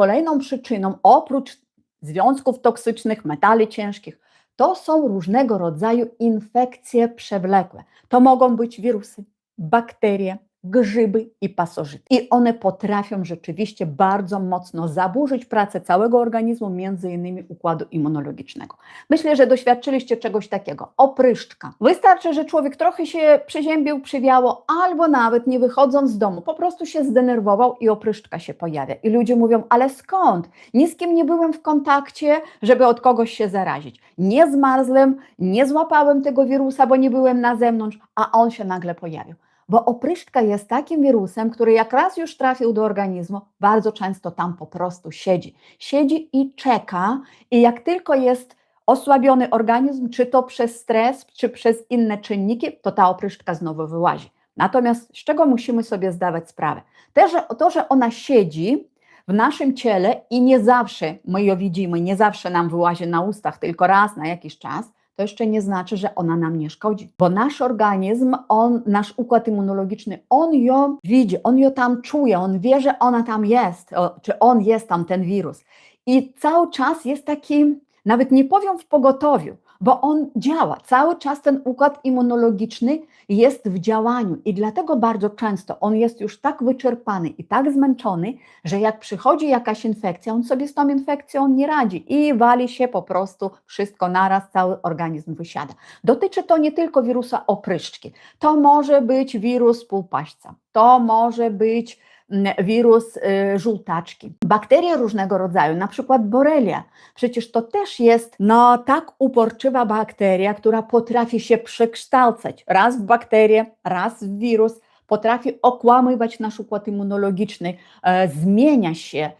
kolejną przyczyną, oprócz związków toksycznych, metali ciężkich, to są różnego rodzaju infekcje przewlekłe. To mogą być wirusy, bakterie, grzyby i pasożyty. I one potrafią rzeczywiście bardzo mocno zaburzyć pracę całego organizmu, między innymi układu immunologicznego. Myślę, że doświadczyliście czegoś takiego. Opryszczka. Wystarczy, że człowiek trochę się przeziębił, przywiało, albo nawet nie wychodząc z domu, po prostu się zdenerwował i opryszczka się pojawia. I ludzie mówią, ale skąd? Ni z kim nie byłem w kontakcie, żeby od kogoś się zarazić. Nie zmarzłem, nie złapałem tego wirusa, bo nie byłem na zewnątrz, a on się nagle pojawił bo opryszczka jest takim wirusem, który jak raz już trafił do organizmu, bardzo często tam po prostu siedzi. Siedzi i czeka, i jak tylko jest osłabiony organizm, czy to przez stres, czy przez inne czynniki, to ta opryszczka znowu wyłazi. Natomiast z czego musimy sobie zdawać sprawę? To, że, to, że ona siedzi w naszym ciele i nie zawsze my ją widzimy, nie zawsze nam wyłazi na ustach, tylko raz na jakiś czas, to jeszcze nie znaczy, że ona nam nie szkodzi, bo nasz organizm, on, nasz układ immunologiczny, on ją widzi, on ją tam czuje, on wie, że ona tam jest, czy on jest tam, ten wirus. I cały czas jest taki, nawet nie powiem w pogotowiu, bo on działa. Cały czas ten układ immunologiczny jest w działaniu i dlatego bardzo często on jest już tak wyczerpany i tak zmęczony, że jak przychodzi jakaś infekcja, on sobie z tą infekcją nie radzi i wali się po prostu wszystko naraz, cały organizm wysiada. Dotyczy to nie tylko wirusa opryszczki, to może być wirus półpaśca, to może być wirus y, żółtaczki, bakterie różnego rodzaju, na przykład borelia. Przecież to też jest no, tak uporczywa bakteria, która potrafi się przekształcać raz w bakterię, raz w wirus, potrafi okłamywać nasz układ immunologiczny, e, zmienia się, e,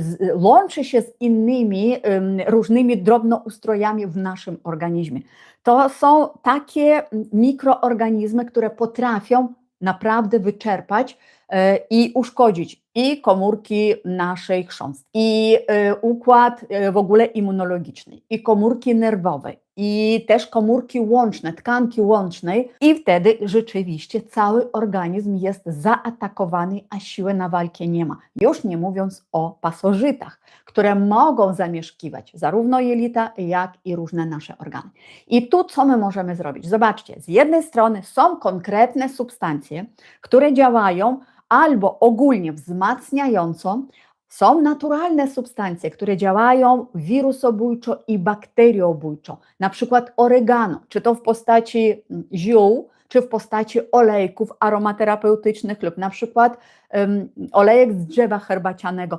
z, łączy się z innymi różnymi drobnoustrojami w naszym organizmie. To są takie mikroorganizmy, które potrafią naprawdę wyczerpać i uszkodzić i komórki naszej chrząstki, i e, układ e, w ogóle immunologiczny, i komórki nerwowe, i też komórki łączne, tkanki łącznej, i wtedy rzeczywiście cały organizm jest zaatakowany, a siły na walkę nie ma. Już nie mówiąc o pasożytach, które mogą zamieszkiwać zarówno jelita, jak i różne nasze organy. I tu co my możemy zrobić? Zobaczcie, z jednej strony są konkretne substancje, które działają albo ogólnie wzmacniająco, są naturalne substancje, które działają wirusobójczo i bakteriobójczo, na przykład oregano, czy to w postaci ziół, czy w postaci olejków aromaterapeutycznych lub na przykład um, olejek z drzewa herbacianego.